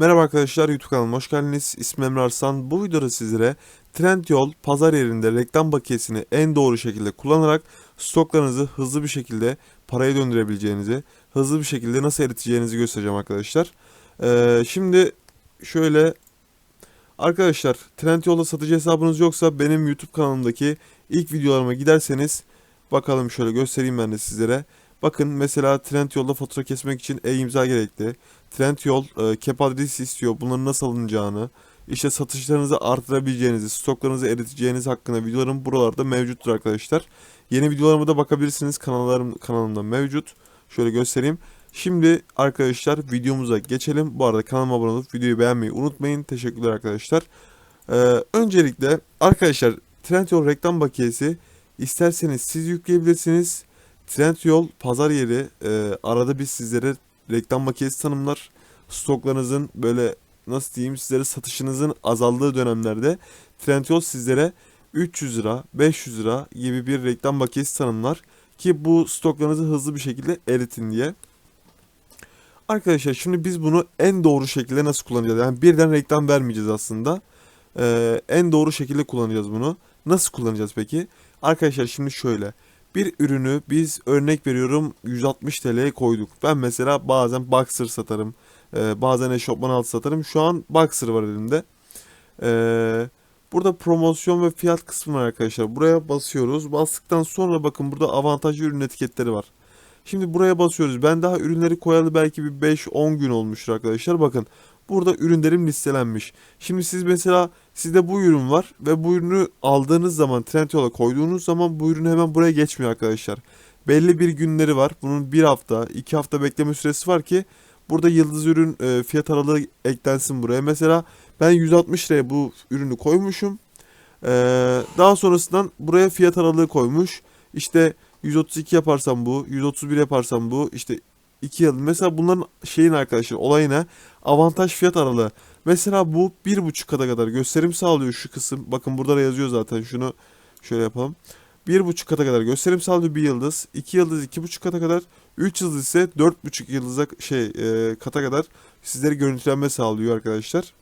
Merhaba arkadaşlar YouTube kanalıma hoş geldiniz. İsmim Emre Arslan. Bu videoda sizlere Trendyol pazar yerinde reklam bakiyesini en doğru şekilde kullanarak stoklarınızı hızlı bir şekilde paraya döndürebileceğinizi, hızlı bir şekilde nasıl eriteceğinizi göstereceğim arkadaşlar. Ee, şimdi şöyle arkadaşlar Trendyol'da satıcı hesabınız yoksa benim YouTube kanalımdaki ilk videolarıma giderseniz bakalım şöyle göstereyim ben de sizlere. Bakın mesela Trendyol'da fatura kesmek için e-imza gerekli. Trendyol e, kep adresi istiyor. Bunların nasıl alınacağını, işte satışlarınızı artırabileceğinizi, stoklarınızı eriteceğiniz hakkında videolarım buralarda mevcuttur arkadaşlar. Yeni videolarıma da bakabilirsiniz. Kanallarım kanalımda mevcut. Şöyle göstereyim. Şimdi arkadaşlar videomuza geçelim. Bu arada kanalıma abone olup videoyu beğenmeyi unutmayın. Teşekkürler arkadaşlar. Ee, öncelikle arkadaşlar Trendyol reklam bakiyesi isterseniz siz yükleyebilirsiniz. Trendyol pazar yeri e, arada bir sizlere reklam makinesi tanımlar. Stoklarınızın böyle nasıl diyeyim sizlere satışınızın azaldığı dönemlerde Trendyol sizlere 300 lira, 500 lira gibi bir reklam makinesi tanımlar ki bu stoklarınızı hızlı bir şekilde eritin diye. Arkadaşlar şimdi biz bunu en doğru şekilde nasıl kullanacağız? Yani birden reklam vermeyeceğiz aslında. Ee, en doğru şekilde kullanacağız bunu. Nasıl kullanacağız peki? Arkadaşlar şimdi şöyle. Bir ürünü biz örnek veriyorum 160 TL'ye koyduk. Ben mesela bazen boxer satarım. Ee, bazen eşofman altı satarım. Şu an boxer var elimde. Ee, burada promosyon ve fiyat kısmı var arkadaşlar. Buraya basıyoruz. Bastıktan sonra bakın burada avantajlı ürün etiketleri var. Şimdi buraya basıyoruz. Ben daha ürünleri koyalı belki bir 5-10 gün olmuştur arkadaşlar. Bakın burada ürünlerim listelenmiş. Şimdi siz mesela sizde bu ürün var ve bu ürünü aldığınız zaman Trendyol'a koyduğunuz zaman bu ürün hemen buraya geçmiyor arkadaşlar. Belli bir günleri var. Bunun bir hafta, iki hafta bekleme süresi var ki burada yıldız ürün e, fiyat aralığı eklensin buraya. Mesela ben 160 liraya bu ürünü koymuşum. Ee, daha sonrasından buraya fiyat aralığı koymuş. İşte 132 yaparsam bu, 131 yaparsam bu, işte 2 yıl. Mesela bunların şeyin arkadaşlar olayına avantaj fiyat aralığı. Mesela bu 1.5 kata kadar gösterim sağlıyor şu kısım. Bakın burada da yazıyor zaten şunu şöyle yapalım. 1.5 kata kadar gösterim sağlıyor bir yıldız. 2 yıldız 2.5 kata kadar. 3 yıldız ise 4.5 yıldıza şey e, kata kadar sizlere görüntülenme sağlıyor arkadaşlar.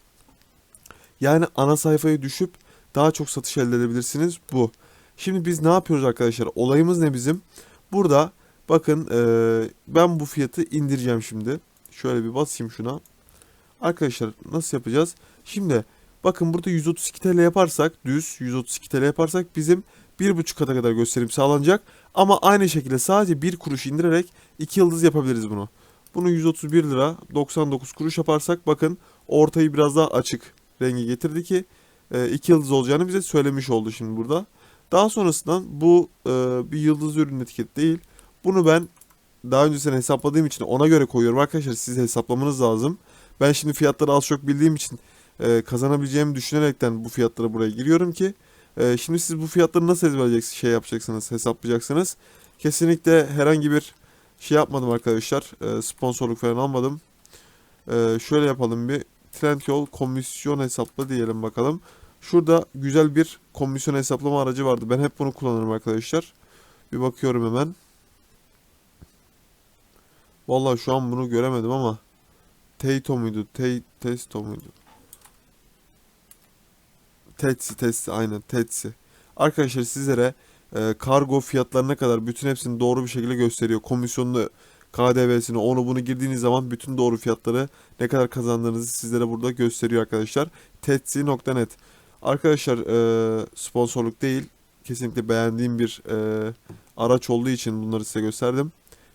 Yani ana sayfaya düşüp daha çok satış elde edebilirsiniz bu. Şimdi biz ne yapıyoruz arkadaşlar? Olayımız ne bizim? Burada bakın e, ben bu fiyatı indireceğim şimdi. Şöyle bir basayım şuna. Arkadaşlar nasıl yapacağız? Şimdi bakın burada 132 TL yaparsak düz 132 TL yaparsak bizim 1.5 kata kadar gösterim sağlanacak. Ama aynı şekilde sadece 1 kuruş indirerek 2 yıldız yapabiliriz bunu. Bunu 131 lira 99 kuruş yaparsak bakın ortayı biraz daha açık rengi getirdi ki 2 yıldız olacağını bize söylemiş oldu şimdi burada. Daha sonrasından bu e, bir yıldız ürün etiket değil. Bunu ben daha öncesinde hesapladığım için ona göre koyuyorum arkadaşlar. Siz hesaplamanız lazım. Ben şimdi fiyatları az çok bildiğim için e, kazanabileceğimi düşünerekten bu fiyatlara buraya giriyorum ki e, şimdi siz bu fiyatları nasıl ezberleyeceksiniz, şey yapacaksınız, hesaplayacaksınız. Kesinlikle herhangi bir şey yapmadım arkadaşlar. E, sponsorluk falan almadım. E, şöyle yapalım bir Trendyol komisyon hesapla diyelim bakalım. Şurada güzel bir komisyon hesaplama aracı vardı. Ben hep bunu kullanırım arkadaşlar. Bir bakıyorum hemen. Vallahi şu an bunu göremedim ama Teito muydu? Te Testo muydu? Tetsi, Tetsi aynen Tetsi. Arkadaşlar sizlere e, kargo fiyatlarına kadar bütün hepsini doğru bir şekilde gösteriyor. Komisyonunu, KDV'sini, onu bunu girdiğiniz zaman bütün doğru fiyatları ne kadar kazandığınızı sizlere burada gösteriyor arkadaşlar. Tetsi.net Arkadaşlar e, sponsorluk değil. Kesinlikle beğendiğim bir e, araç olduğu için bunları size gösterdim.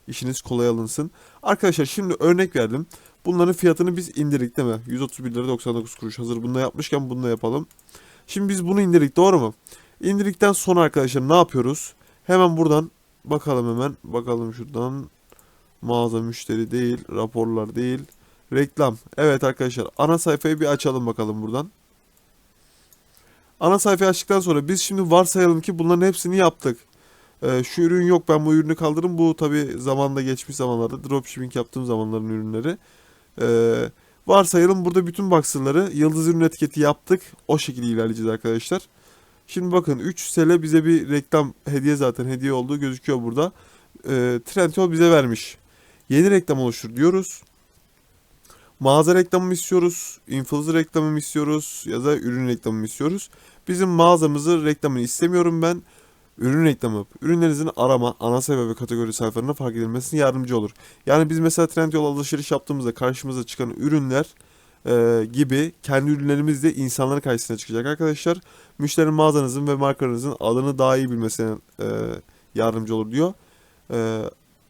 İşiniz kolay alınsın. Arkadaşlar şimdi örnek verdim. Bunların fiyatını biz indirdik değil mi? 131 lira 99 kuruş. Hazır bunu yapmışken bunu da yapalım. Şimdi biz bunu indirdik doğru mu? İndirdikten sonra arkadaşlar ne yapıyoruz? Hemen buradan bakalım hemen. Bakalım şuradan. Mağaza müşteri değil. Raporlar değil. Reklam. Evet arkadaşlar ana sayfayı bir açalım bakalım buradan. Ana sayfayı açtıktan sonra biz şimdi varsayalım ki bunların hepsini yaptık. Ee, şu ürün yok ben bu ürünü kaldırırım. Bu tabi zamanda geçmiş zamanlarda dropshipping yaptığım zamanların ürünleri. Ee, varsayalım burada bütün boxer'ları yıldız ürün etiketi yaptık. O şekilde ilerleyeceğiz arkadaşlar. Şimdi bakın 3 TL bize bir reklam hediye zaten hediye olduğu gözüküyor burada. Ee, Trendyol bize vermiş. Yeni reklam oluştur diyoruz. Mağaza reklamı mı istiyoruz, influencer reklamı mı istiyoruz ya da ürün reklamı mı istiyoruz? Bizim mağazamızı reklamını istemiyorum ben. Ürün reklamı, ürünlerinizin arama, ana sayfa ve kategori sayfalarına fark edilmesine yardımcı olur. Yani biz mesela Trendyol alışveriş yaptığımızda karşımıza çıkan ürünler e, gibi kendi ürünlerimiz de insanların karşısına çıkacak arkadaşlar. Müşterinin mağazanızın ve markanızın adını daha iyi bilmesine e, yardımcı olur diyor. E,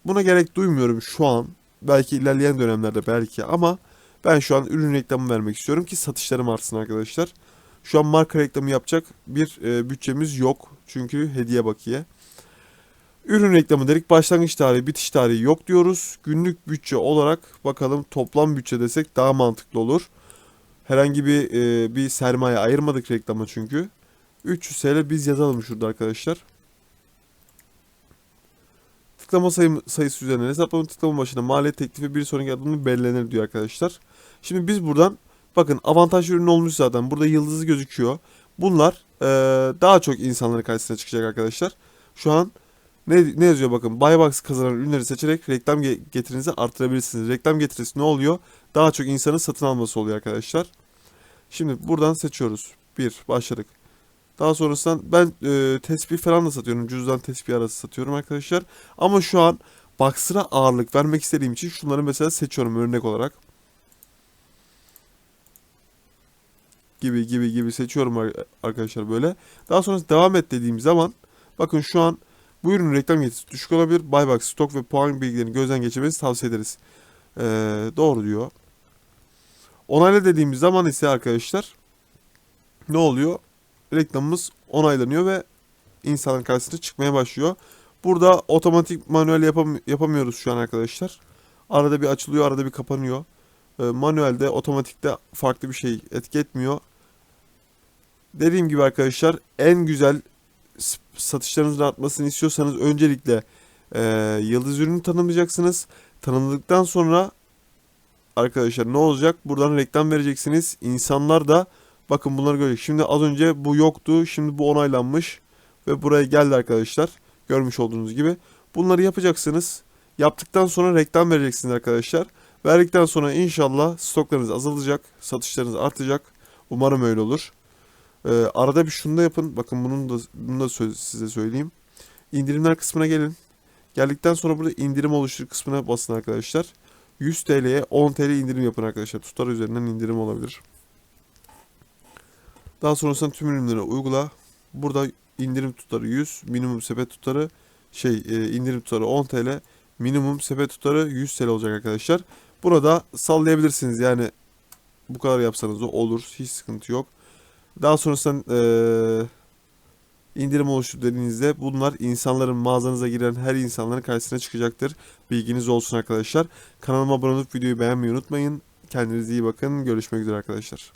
buna gerek duymuyorum şu an. Belki ilerleyen dönemlerde belki ama ben şu an ürün reklamı vermek istiyorum ki satışlarım artsın arkadaşlar. Şu an marka reklamı yapacak bir e, bütçemiz yok. Çünkü hediye bakiye. Ürün reklamı dedik. Başlangıç tarihi, bitiş tarihi yok diyoruz. Günlük bütçe olarak bakalım toplam bütçe desek daha mantıklı olur. Herhangi bir e, bir sermaye ayırmadık reklama çünkü. 300 TL biz yazalım şurada arkadaşlar. Tıklama sayı, sayısı üzerinden hesaplama tıklama başına maliyet teklifi bir sonraki adımda belirlenir diyor arkadaşlar. Şimdi biz buradan bakın avantaj ürün olmuş zaten. Burada yıldızı gözüküyor. Bunlar e, daha çok insanların karşısına çıkacak arkadaşlar. Şu an ne, ne yazıyor bakın. Buybox kazanan ürünleri seçerek reklam ge- getirinizi artırabilirsiniz. Reklam getirisi ne oluyor? Daha çok insanın satın alması oluyor arkadaşlar. Şimdi buradan seçiyoruz. Bir başladık. Daha sonrasında ben e, tespih falan da satıyorum. Cüzdan tespih arası satıyorum arkadaşlar. Ama şu an Boxer'a ağırlık vermek istediğim için şunları mesela seçiyorum örnek olarak. Gibi gibi gibi seçiyorum ar- arkadaşlar böyle. Daha sonra devam et dediğim zaman bakın şu an bu ürünün reklam getirisi düşük olabilir. Buybox, stok ve puan bilgilerini gözden geçirmenizi tavsiye ederiz. Ee, doğru diyor. Onayla dediğimiz zaman ise arkadaşlar ne oluyor? Reklamımız onaylanıyor ve insanın karşısına çıkmaya başlıyor. Burada otomatik manuel yapam yapamıyoruz şu an arkadaşlar. Arada bir açılıyor, arada bir kapanıyor. Ee, manuelde, otomatikte farklı bir şey etki etmiyor. Dediğim gibi arkadaşlar en güzel satışlarınızın artmasını istiyorsanız öncelikle e, yıldız ürünü tanımlayacaksınız. Tanımladıktan sonra arkadaşlar ne olacak? Buradan reklam vereceksiniz. İnsanlar da bakın bunları görecek. Şimdi az önce bu yoktu. Şimdi bu onaylanmış. Ve buraya geldi arkadaşlar. Görmüş olduğunuz gibi. Bunları yapacaksınız. Yaptıktan sonra reklam vereceksiniz arkadaşlar. Verdikten sonra inşallah stoklarınız azalacak. Satışlarınız artacak. Umarım öyle olur. Ee, arada bir şunu da yapın. Bakın bunun da, bunu da sö- size söyleyeyim. İndirimler kısmına gelin. Geldikten sonra burada indirim oluştur kısmına basın arkadaşlar. 100 TL'ye 10 TL indirim yapın arkadaşlar. Tutar üzerinden indirim olabilir. Daha sonrasında tüm ürünlere uygula. Burada indirim tutarı 100, minimum sepet tutarı şey e, indirim tutarı 10 TL, minimum sepet tutarı 100 TL olacak arkadaşlar. Burada sallayabilirsiniz yani bu kadar yapsanız da olur. Hiç sıkıntı yok. Daha sonrasında eee indirim oluştur dediğinizde bunlar insanların mağazanıza giren her insanların karşısına çıkacaktır. Bilginiz olsun arkadaşlar. Kanalıma abone olup videoyu beğenmeyi unutmayın. Kendinize iyi bakın. Görüşmek üzere arkadaşlar.